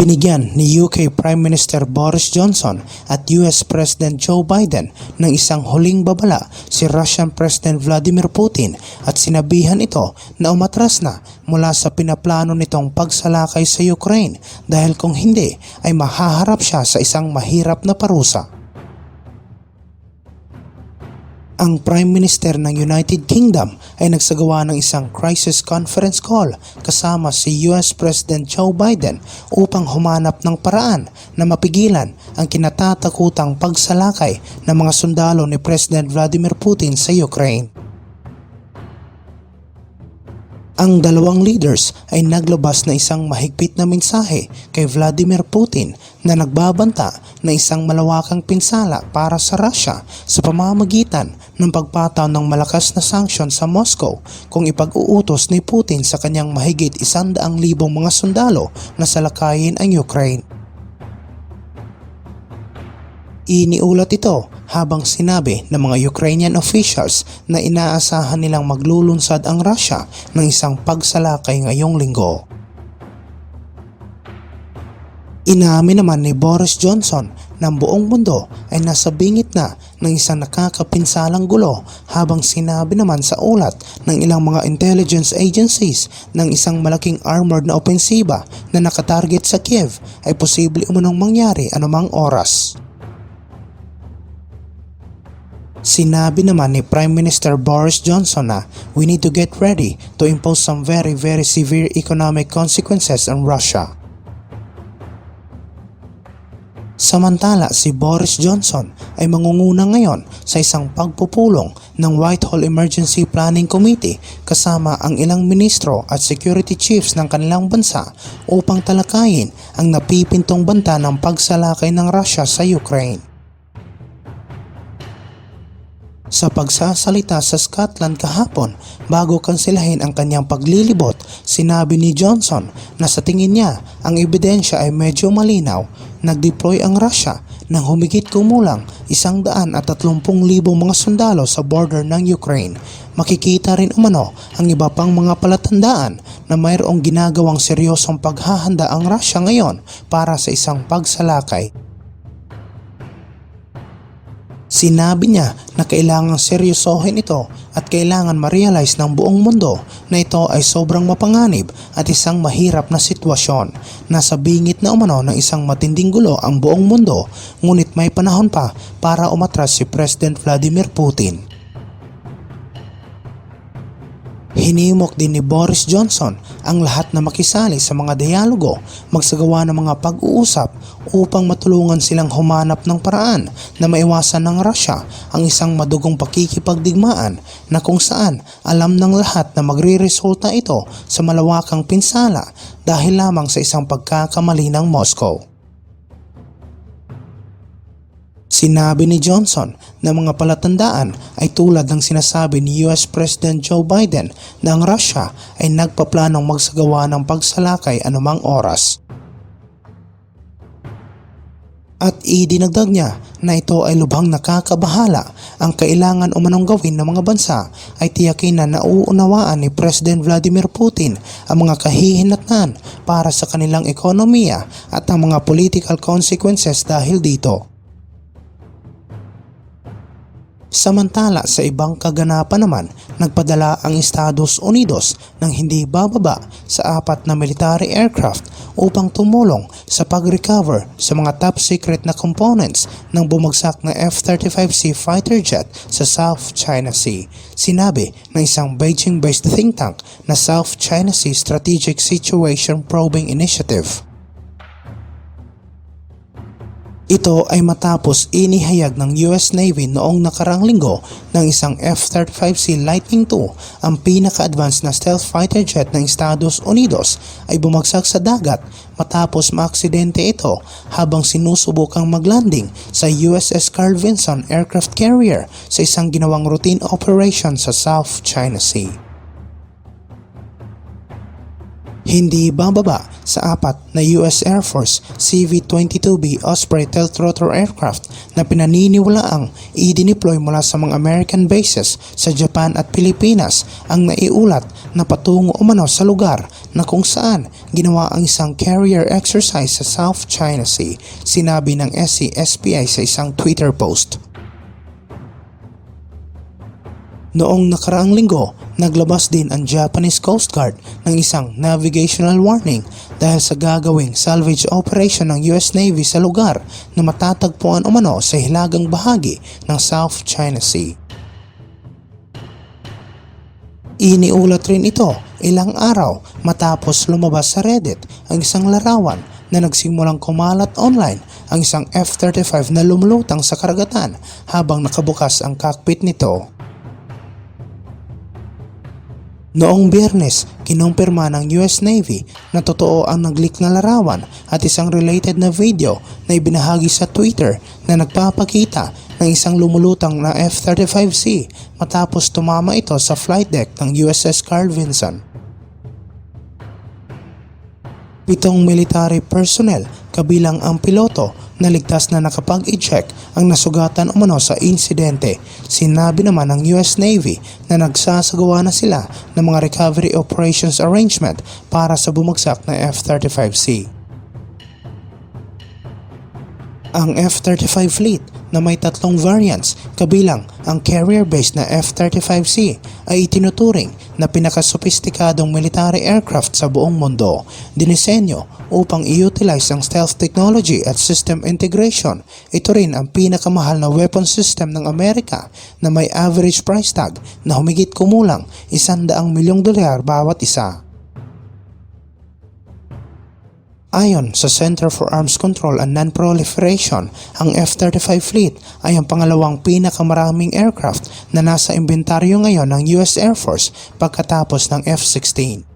Binigyan ni UK Prime Minister Boris Johnson at US President Joe Biden ng isang huling babala si Russian President Vladimir Putin at sinabihan ito na umatras na mula sa pinaplano nitong pagsalakay sa Ukraine dahil kung hindi ay mahaharap siya sa isang mahirap na parusa. Ang Prime Minister ng United Kingdom ay nagsagawa ng isang crisis conference call kasama si US President Joe Biden upang humanap ng paraan na mapigilan ang kinatatakutang pagsalakay ng mga sundalo ni President Vladimir Putin sa Ukraine. Ang dalawang leaders ay naglabas na isang mahigpit na mensahe kay Vladimir Putin na nagbabanta na isang malawakang pinsala para sa Russia sa pamamagitan ng pagpataw ng malakas na sanksyon sa Moscow kung ipag-uutos ni Putin sa kanyang mahigit isandaang libong mga sundalo na salakayin ang Ukraine. Iniulat ito habang sinabi ng mga Ukrainian officials na inaasahan nilang maglulunsad ang Russia ng isang pagsalakay ngayong linggo. Inamin naman ni Boris Johnson na buong mundo ay nasa bingit na ng isang nakakapinsalang gulo habang sinabi naman sa ulat ng ilang mga intelligence agencies ng isang malaking armored na opensiba na nakatarget sa Kiev ay posible umunong mangyari anumang oras. Sinabi naman ni Prime Minister Boris Johnson na we need to get ready to impose some very very severe economic consequences on Russia. Samantala si Boris Johnson ay mangunguna ngayon sa isang pagpupulong ng Whitehall Emergency Planning Committee kasama ang ilang ministro at security chiefs ng kanilang bansa upang talakayin ang napipintong banta ng pagsalakay ng Russia sa Ukraine. Sa pagsasalita sa Scotland kahapon bago kanselahin ang kanyang paglilibot, sinabi ni Johnson na sa tingin niya ang ebidensya ay medyo malinaw. Nag-deploy ang Russia ng humigit kumulang isang daan at tatlumpung libong mga sundalo sa border ng Ukraine. Makikita rin umano ang iba pang mga palatandaan na mayroong ginagawang seryosong paghahanda ang Russia ngayon para sa isang pagsalakay Sinabi niya na kailangang seryosohin ito at kailangan ma-realize ng buong mundo na ito ay sobrang mapanganib at isang mahirap na sitwasyon. Nasa bingit na umano ng isang matinding gulo ang buong mundo ngunit may panahon pa para umatras si President Vladimir Putin. Hinimok din ni Boris Johnson ang lahat na makisali sa mga dialogo, magsagawa ng mga pag-uusap upang matulungan silang humanap ng paraan na maiwasan ng Russia ang isang madugong pakikipagdigmaan na kung saan alam ng lahat na magre-resulta ito sa malawakang pinsala dahil lamang sa isang pagkakamali ng Moscow. Sinabi ni Johnson na mga palatandaan ay tulad ng sinasabi ni US President Joe Biden na ang Russia ay nagpaplanong magsagawa ng pagsalakay anumang oras. At idinagdag niya na ito ay lubhang nakakabahala ang kailangan umanong gawin ng mga bansa ay tiyakin na nauunawaan ni President Vladimir Putin ang mga kahihinatnan para sa kanilang ekonomiya at ang mga political consequences dahil dito. Samantala sa ibang kaganapan naman, nagpadala ang Estados Unidos ng hindi bababa sa apat na military aircraft upang tumulong sa pag-recover sa mga top secret na components ng bumagsak na F-35C fighter jet sa South China Sea. Sinabi ng isang Beijing-based think tank na South China Sea Strategic Situation Probing Initiative. Ito ay matapos inihayag ng US Navy noong nakarang linggo ng isang F-35C Lightning II, ang pinaka-advanced na stealth fighter jet ng Estados Unidos ay bumagsak sa dagat matapos maaksidente ito habang sinusubukang maglanding sa USS Carl Vinson aircraft carrier sa isang ginawang routine operation sa South China Sea. Hindi bababa sa apat na US Air Force CV-22B Osprey Tiltrotor aircraft na pinaniniwalaang i-deploy mula sa mga American bases sa Japan at Pilipinas ang naiulat na patungo umano sa lugar na kung saan ginawa ang isang carrier exercise sa South China Sea, sinabi ng SCSPI sa isang Twitter post. Noong nakaraang linggo, naglabas din ang Japanese Coast Guard ng isang navigational warning dahil sa gagawing salvage operation ng US Navy sa lugar na matatagpuan umano sa hilagang bahagi ng South China Sea. Iniulat rin ito ilang araw matapos lumabas sa Reddit ang isang larawan na nagsimulang kumalat online ang isang F-35 na lumulutang sa karagatan habang nakabukas ang cockpit nito. Noong biyernes, kinumpirma ng US Navy na totoo ang nag-leak na larawan at isang related na video na ibinahagi sa Twitter na nagpapakita ng isang lumulutang na F-35C matapos tumama ito sa flight deck ng USS Carl Vinson. Pitong military personnel kabilang ang piloto na ligtas na nakapag-eject ang nasugatan umano sa insidente. Sinabi naman ng US Navy na nagsasagawa na sila ng mga recovery operations arrangement para sa bumagsak na F-35C. Ang F-35 fleet na may tatlong variants kabilang ang carrier-based na F-35C ay itinuturing na pinakasopistikadong military aircraft sa buong mundo. Dinisenyo upang i-utilize ang stealth technology at system integration. Ito rin ang pinakamahal na weapon system ng Amerika na may average price tag na humigit kumulang 100 milyong dolyar bawat isa. Ayon sa Center for Arms Control and Non-Proliferation, ang F-35 fleet ay ang pangalawang pinakamaraming aircraft na nasa inventaryo ngayon ng US Air Force pagkatapos ng F-16.